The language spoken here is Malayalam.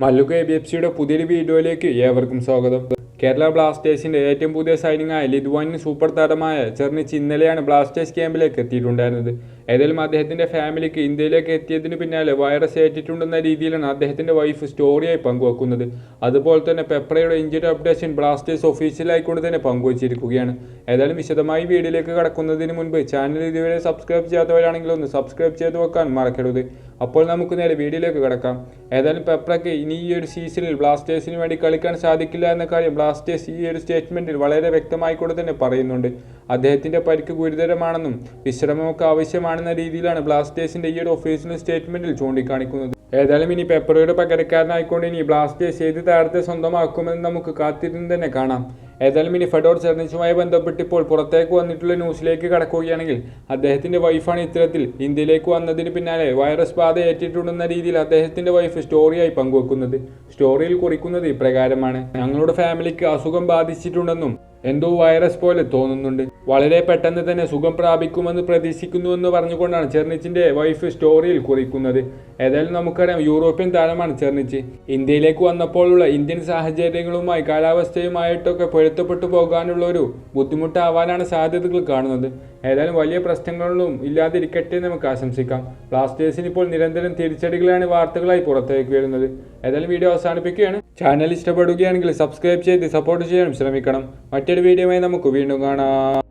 മല്ലുക എ ബി എഫ് സിയുടെ പുതിയൊരു വീഡിയോയിലേക്ക് ഏവർക്കും സ്വാഗതം. കേരള ബ്ലാസ്റ്റേഴ്സിന്റെ ഏറ്റവും പുതിയ സൈനിങ് ആയ ലിദ്വാനിന് സൂപ്പർ താരമായ ചെർണിച്ച് ഇന്നലെയാണ് ബ്ലാസ്റ്റേഴ്സ് ക്യാമ്പിലേക്ക് എത്തിയിട്ടുണ്ടായിരുന്നത്. ഏതായാലും അദ്ദേഹത്തിന്റെ ഫാമിലിക്ക് ഇന്ത്യയിലേക്ക് എത്തിയതിന് പിന്നാലെ വൈറസ് ഏറ്റിട്ടുണ്ടെന്ന രീതിയിലാണ് അദ്ദേഹത്തിന്റെ വൈഫ് സ്റ്റോറിയായി പങ്കുവെക്കുന്നത്. അതുപോലെ തന്നെ പെപ്രയുടെ ഇഞ്ചുറി അപ്ഡേഷൻ ബ്ലാസ്റ്റേഴ്സ് ഒഫീഷ്യലായിക്കൊണ്ട് തന്നെ പങ്കുവച്ചിരിക്കുകയാണ്. ഏതായാലും വിശദമായി വീഡിയോയിലേക്ക് കടക്കുന്നതിന് മുൻപ് ചാനൽ ഇതുവരെ സബ്സ്ക്രൈബ് ചെയ്യാത്തവരാണെങ്കിൽ ഒന്ന് സബ്സ്ക്രൈബ് ചെയ്ത് വെക്കാൻ മറക്കരുത്. അപ്പോൾ നമുക്ക് നേരെ വീഡിയോയിലേക്ക് കടക്കാം. ഏതായാലും പെപ്രയ്ക്ക് ഇനി ഈ ഒരു സീസണിൽ ബ്ലാസ്റ്റേഴ്സിന് വേണ്ടി കളിക്കാൻ സാധിക്കില്ല എന്ന കാര്യം ബ്ലാസ്റ്റേഴ്സ് ഈ ഒരു സ്റ്റേറ്റ്മെന്റിൽ വളരെ വ്യക്തമായി കൂടെ തന്നെ പറയുന്നുണ്ട്. അദ്ദേഹത്തിന്റെ പരിക്ക് ഗുരുതരമാണെന്നും വിശ്രമമൊക്കെ ആവശ്യമാണെന്ന രീതിയിലാണ് ബ്ലാസ്റ്റേഴ്സിന്റെ ഈ ഒരു ഒഫീഷ്യൽ സ്റ്റേറ്റ്മെന്റിൽ ചൂണ്ടിക്കാണിക്കുന്നത്. ഏതായാലും ഇനി പെപ്പറയുടെ പകരക്കാരനായിക്കൊണ്ട് ഇനി ബ്ലാസ്റ്റേഴ്സ് ഏത് താരത്തെ സ്വന്തമാക്കുമെന്ന് നമുക്ക് കാത്തിരുന്ന് തന്നെ കാണാം. ഏതായാലും ഇനി ഫെഡോർ ചെർണിച്ചുമായി ബന്ധപ്പെട്ട് ഇപ്പോൾ പുറത്തേക്ക് വന്നിട്ടുള്ള ന്യൂസിലേക്ക് കടക്കുകയാണെങ്കിൽ അദ്ദേഹത്തിന്റെ വൈഫാണ് ഇത്തരത്തിൽ ഇന്ത്യയിലേക്ക് വന്നതിന് പിന്നാലെ വൈറസ് ബാധ ഏറ്റിട്ടുണ്ടെന്ന രീതിയിൽ അദ്ദേഹത്തിന്റെ വൈഫ് സ്റ്റോറിയായി പങ്കുവെക്കുന്നത്. സ്റ്റോറിയിൽ കുറിക്കുന്നത് ഇപ്രകാരമാണ്. ഞങ്ങളുടെ ഫാമിലിക്ക് അസുഖം ബാധിച്ചിട്ടുണ്ടെന്നും എന്തോ വൈറസ് പോലെ തോന്നുന്നുണ്ട്. വളരെ പെട്ടെന്ന് തന്നെ സുഖം പ്രാപിക്കുമെന്ന് പ്രതീക്ഷിക്കുന്നുവെന്ന് പറഞ്ഞുകൊണ്ടാണ് ചെർണിച്ചിന്റെ വൈഫ് സ്റ്റോറിയിൽ കുറിക്കുന്നത്. ഏതായാലും നമുക്കറിയാം യൂറോപ്യൻ താരമാണ് ചെർണിച്ച്. ഇന്ത്യയിലേക്ക് വന്നപ്പോഴുള്ള ഇന്ത്യൻ സാഹചര്യങ്ങളുമായി കാലാവസ്ഥയുമായിട്ടൊക്കെ പൊരുത്തപ്പെട്ടു പോകാനുള്ള ഒരു ബുദ്ധിമുട്ടാവാനാണ് സാധ്യതകൾ കാണുന്നത്. ഏതായാലും വലിയ പ്രശ്നങ്ങളൊന്നും ഇല്ലാതിരിക്കട്ടെ നമുക്ക് ആശംസിക്കാം. ബ്ലാസ്റ്റേഴ്സിന് ഇപ്പോൾ നിരന്തരം തിരിച്ചടികളാണ് വാർത്തകളായി പുറത്തേക്ക് വരുന്നത്. ഏതായാലും വീഡിയോ അവസാനിപ്പിക്കുകയാണ്. ചാനൽ ഇഷ്ടപ്പെടുകയാണെങ്കിൽ സബ്സ്ക്രൈബ് ചെയ്ത് സപ്പോർട്ട് ചെയ്യാനും ശ്രമിക്കണം. മറ്റൊരു വീഡിയോയുമായി നമുക്ക് വീണ്ടും കാണാം.